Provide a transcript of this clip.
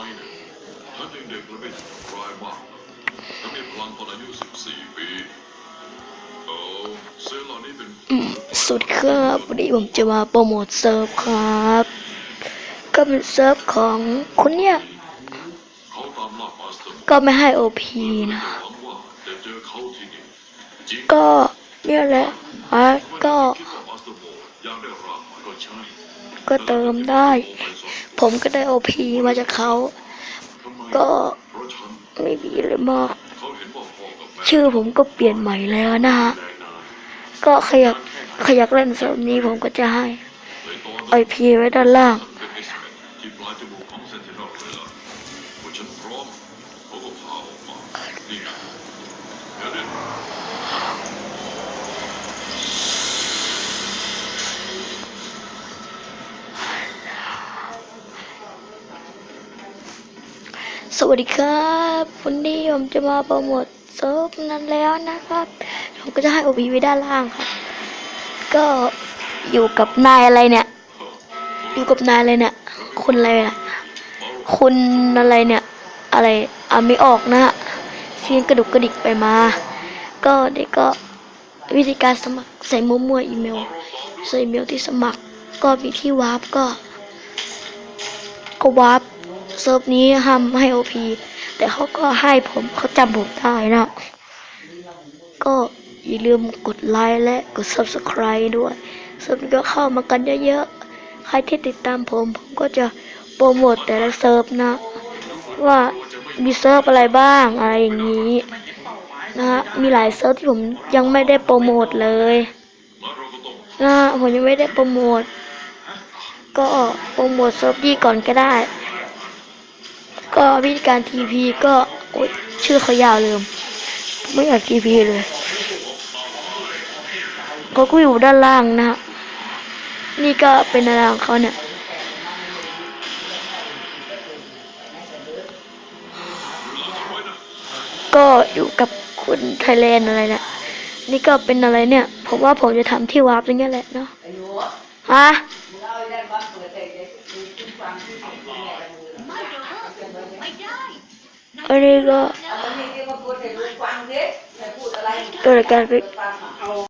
ายเนี่ยฉันยังเด็กและไม่ถูกร้ายมากฉันมีพลังตอนอายุ 14 ปีเออเซลล์ฟเหล่านี้เป็นอืมสวัสดีครับวันนี้ผมจะมาโปรโมทเซิร์ฟครับ ก็เป็นเซิร์ฟของคุณเนี่ยเขาตามล่ามาสเตอร์ก็ไม่ให้โอพีนะ วังว่าจะเจอเขาที่นี่จริง ก็ เนี่ยแหละก็คิดว่าก็ ก็เติมได้ ผมก็ได้โอพีมาจากเขา ก็ไม่มีเลยมาก ชื่อผมก็เปลี่ยนใหม่แล้วนะฮะ ก็ขยักขยักเล่นเซิร์ฟนี้ผมก็จะให้อนไอพีไว้ด้านล่าง สวัสดีครับวันนี้ผมจะมาโปรโมทเซิร์ฟนั้นแล้วนะครับ ผมก็จะให้โอพีไว้ด้านล่างครับ ก็อยู่กับนายอะไรเนี่ย อยู่กับนายอะไรเนี่ย คุณอะไรนี่ยคุณอะไรเนี่ย อะไรอ่าไม่ออกนะฮะเสียงกระดุกกระดิกไปมา ก็เด็กก็วิธีการสมัครใส่มั่วๆอีเมล ใส่อีเมลที่สมัคร ก็มีที่วาร์ปก็ ก็วาร์ป เซิร์ฟนี้ห้ามให้โอพีแต่เขาก็ให้ผมเขาจำผมได้นะ ก็อย่าลืมกดไลค์และกด subscribe ด้วยเซิร์ฟก็เข้ามากันเยอะๆ ใครที่ติดตามผม ผมก็จะโปรโมทแต่ละเซิร์ฟนะ ว่ามีเซิร์ฟอะไรบ้างอะไรอย่างนี้นะฮะมีหลายเซิร์ฟที่ผมยังไม่ได้โปรโมทเลยนะฮะผมยังไม่ได้โปรโมทก็โปรโมทเซิร์ฟดีก่อนก็ได้ ก็วิธีการทีพีก็โอ๊ยชื่อเขายาวเลยผมไม่อยากทีพีเลยเขาก็อยู่ด้านล่างนะฮะนี่ก็เป็นอะไรของเขาเนี่ยก็อยู่กับคุณไทยแลนด์อะไรเนี่ยนี่ก็เป็นอะไรเนี่ย ผมว่าผมจะทำที่วาร์ปตรงเนี้ยแหละเนาะฮะ อันนี้ก็เกิดการไป